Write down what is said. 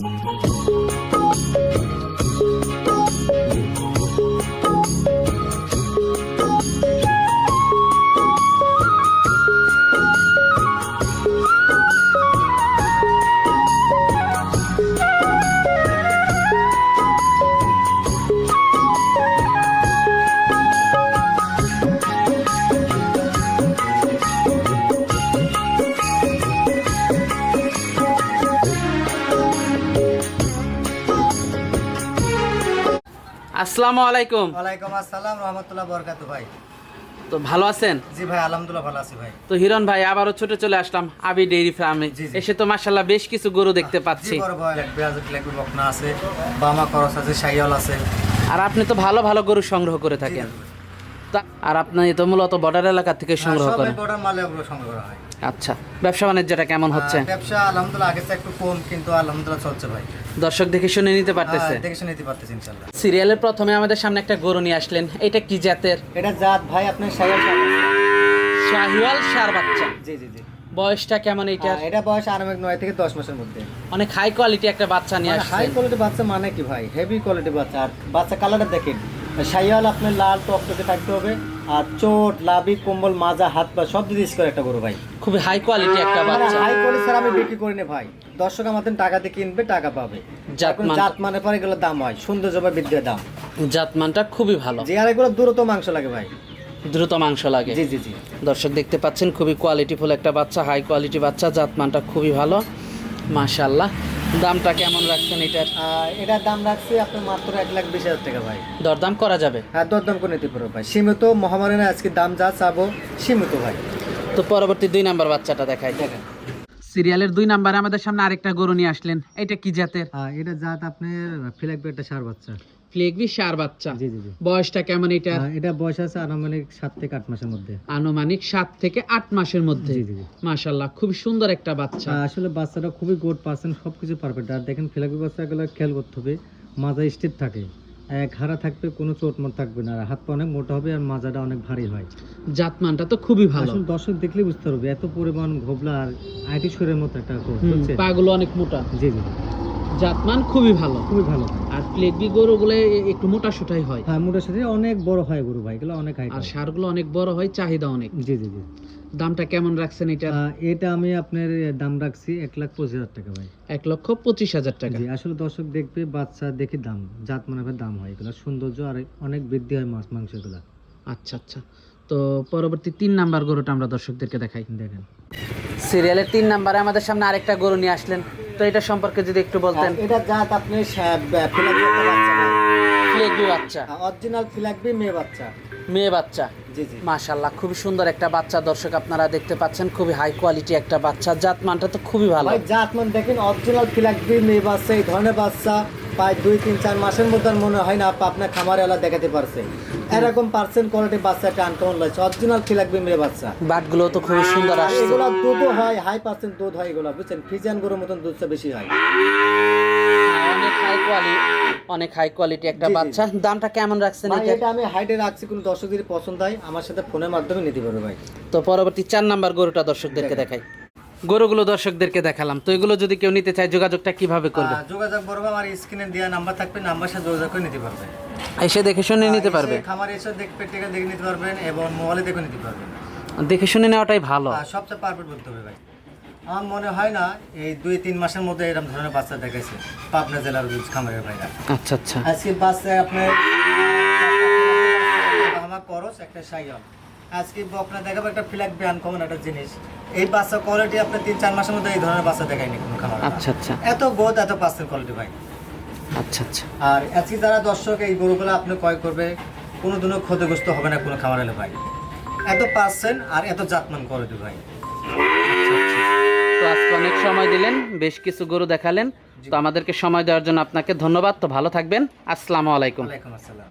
Música আসসালামু আলাইকুম। ওয়ালাইকুম আসসালাম রহমতুল্লাহ বরকাতু ভাই। তো ভালো আছেন? জি ভাই আলহামদুলিল্লাহ ভালো আছি ভাই। তো হিরণ ভাই আবারও ছোট চলে আসলাম আবি ডেইরি ফার্মে। এসে তো মাশাল্লাহ বেশ কিছু গরু দেখতে পাচ্ছি। বড় ভাই বিরাজ লাগবে বকনা আছে বামা করস আছে শাইয়াল আছে। আর আপনি তো ভালো ভালো গরু সংগ্রহ করে থাকেন। আর আপনি তো মূলত বর্ডার এলাকা থেকে সংগ্রহ করেন। বড় মালে সংগ্রহ করা হয়। আচ্ছা ব্যবসা বাণিজ্যটা কেমন হচ্ছে? ব্যবসা আলহামদুলিল্লাহ আগে একটু কম কিন্তু আলহামদুলিল্লাহ চলছে ভাই। দর্শক দেখে শুনে নিতে পারতেছে? দেখে শুনে নিতে পারতেছি ইনশাল্লাহ সিরিয়ালের প্রথমে আমাদের সামনে একটা গরু নিয়ে আসলেন। এটা কি জাতের? এটা জাত ভাই আপনার শাইয়াল শাহিওয়াল সার বাচ্চা। জি জি জি। বয়সটা কেমন আহ, এটা বয়স আনুমানিক নয় থেকে দশ মাসের মধ্যে। অনেক হাই কোয়ালিটি একটা বাচ্চা নিয়ে আসছে হাই কোয়ালিটি বাচ্চা মানে কি ভাই? হেভি কোয়ালিটি বাচ্চা। আর বাচ্চা কালারটা দেখেন। শাইয়াল আপনার লাল টকটকে থাকতে হবে আর চোট লাভি কম্বল মাজা হাত পা সব দিকে করে একটা গরু ভাই। খুবই হাই কোয়ালিটি একটা বাচ্চা। হাই কোয়ালিটি স্যার আমি বিক্রি করি না ভাই। দর্শক আমাদের টাকা দিয়ে কিনবে টাকা পাবে। জাত মান- জাত পরে এগুলো দাম হয় সৌন্দর্য বা বৃদ্ধির দাম। জাতমানটা খুবই ভালো। যে আর এগুলো দ্রুত মাংস লাগে ভাই। দ্রুত মাংস লাগে। জি জি জি। দর্শক দেখতে পাচ্ছেন খুবই কোয়ালিটিফুল একটা বাচ্চা হাই কোয়ালিটি বাচ্চা জাতমানটা খুবই ভালো। মাশাল্লাহ দামটা কেমন রাখছেন এটার? এটার দাম রাখছি আপনার মাত্র এক লাখ বিশ হাজার টাকা ভাই। দরদাম করা যাবে? হ্যাঁ দরদাম করে নিতে পারো ভাই। সীমিত মহামারী না আজকে দাম যা চাবো সীমিত ভাই। তো পরবর্তী দুই নাম্বার বাচ্চাটা দেখাই। দেখেন। সিরিয়ালের দুই নাম্বারে আমাদের সামনে আরেকটা গরু নিয়ে আসলেন। এটা কি জাতের? এটা জাত আপনার ফিলাকবে একটা সার বাচ্চা। ফ্লেগবি সার বাচ্চা। জি জি বয়সটা কেমন এটা? এটা বয়স আছে আনুমানিক সাত থেকে আট মাসের মধ্যে। আনুমানিক সাত থেকে আট মাসের মধ্যে। জি, জি। মাশাল্লাহ খুব সুন্দর একটা বাচ্চা। আসলে বাচ্চাটা খুবই গুড পার্সেন্ট সবকিছু পারফেক্ট আর দেখেন ফিলাকবি বাচ্চাগুলো খেয়াল করতে হবে মাজা স্টেট থাকে। ঘাড়া থাকবে কোনো চোট মোট থাকবে না। আর হাত পা অনেক মোটা হবে আর মাজাটা অনেক ভারী হয়। জাতমানটা তো খুবই ভালো। আসলে দর্শক দেখলে বুঝতে পারবে এত পরিমাণ ঘোবলা আর আইটি শরীরের মতো একটা পাগুলো অনেক মোটা। জি জি। জাতমান খুবই ভালো। খুবই ভালো। আর প্লেগবি গরুগুলো একটু মোটা সোটাই হয়। হ্যাঁ মোটার সাথে অনেক বড় হয় গরু ভাই এগুলো অনেক হাইট আর সারগুলো অনেক বড় হয় চাহিদা অনেক। জি জি জি। দামটা কেমন রাখছেন এটা? এটা আমি আপনার দাম রাখছি এক লাখ পঁচিশ হাজার টাকা ভাই। এক লক্ষ পঁচিশ হাজার টাকা। জি আসলে দর্শক দেখবে বাচ্চা দেখে দাম জাত মানে দাম হয় এগুলো সৌন্দর্য আর অনেক বৃদ্ধি হয় মাছ মাংস এগুলা। আচ্ছা আচ্ছা। তো পরবর্তী তিন নাম্বার গরুটা আমরা দর্শকদেরকে দেখাই। দেখেন। সিরিয়ালের তিন নাম্বারে আমাদের সামনে আরেকটা গরু নিয়ে আসলেন। তো এটা সম্পর্কে যদি একটু বলতেন। এটা জাত আপনি বাচ্চা বাচ্চা। অরিজিনাল ফিলাকবি মেয়ে বাচ্চা। মেয়ে বাচ্চা। মাশাল্লাহ খুবই সুন্দর একটা বাচ্চা দর্শক আপনারা দেখতে পাচ্ছেন খুবই হাই কোয়ালিটি একটা বাচ্চা। জাত মানটা তো খুবই ভালো। ভাই জাত মান দেখেন অরিজিনাল ফিলাকবি মেয়ে বাচ্চা এই ধরনের বাচ্চা। প্রায় দুই তিন চার মাসের মধ্যে মনে হয় না আপা আপনার খামারে এলা দেখাতে পারছে। এরকম পার্সেন্ট কোয়ালিটি বাচ্চা একটা আনকমন লাগছে অরিজিনাল ফিলাকবি মেয়ে বাচ্চা? বাটগুলো তো খুবই সুন্দর আসছে। এগুলো দুধও হয় হাই পার্সেন্ট দুধ হয় এগুলো বুঝছেন? ফিজিয়ান গরুর মতন দুধটা বেশি হয়। অনেক হাই কোয়ালিটি অনেক হাই কোয়ালিটি একটা বাচ্চা। দামটা কেমন রাখছেন এটা? আমি হাইটে রাখছি কোনো দর্শক যদি পছন্দ হয় আমার সাথে ফোনের মাধ্যমে নিতে পারবে ভাই। তো পরবর্তী চার নাম্বার গরুটা দর্শকদেরকে দেখাই। গরুগুলো দর্শকদেরকে দেখালাম। তো এগুলো যদি কেউ নিতে চায় যোগাযোগটা কীভাবে করবে? যোগাযোগ করব আমার স্ক্রিনে দেওয়া নাম্বার থাকবে নাম্বার সাথে যোগাযোগ করে নিতে পারবে। এসে দেখে শুনে নিতে পারবে? খামার এসে দেখবে টিকা দেখে নিতে পারবেন এবং মোবাইলে দেখে নিতে পারবেন। দেখে শুনে নেওয়াটাই ভালো। আর সবচেয়ে পারফেক্ট বলতে হবে ভাই। আমার মনে হয় না এই দুই তিন মাসের মধ্যে এরকম ধরনের বাচ্চা দেখাইছে পাবনা জেলার খামারের ভাইরা। আচ্ছা আচ্ছা। আজকে বাচ্চা আপনার আমার করস একটা সাইয়ন আজকে আপনার দেখাবো একটা ফ্ল্যাগ ব্যান কমন একটা জিনিস। এই বাচ্চা কোয়ালিটি আপনার তিন চার মাসের মধ্যে এই ধরনের বাচ্চা দেখায়নি কোনো খামার। আচ্ছা আচ্ছা। এত গোদ এত পার্সেন্ট কোয়ালিটি ভাই। আচ্ছা আচ্ছা। আর আজকে যারা দর্শক এই গরুগুলো আপনি ক্রয় করবে কোনো দিনও ক্ষতিগ্রস্ত হবে না কোনো খামার এলে ভাই। এত পার্সেন্ট আর এত জাতমান কোয়ালিটি ভাই। তো আজকে অনেক সময় দিলেন বেশ কিছু গরু দেখালেন। তো আমাদেরকে সময় দেওয়ার জন্য আপনাকে ধন্যবাদ। তো ভালো থাকবেন। আসসালামু আলাইকুম। ওয়ালাইকুম আসসালাম।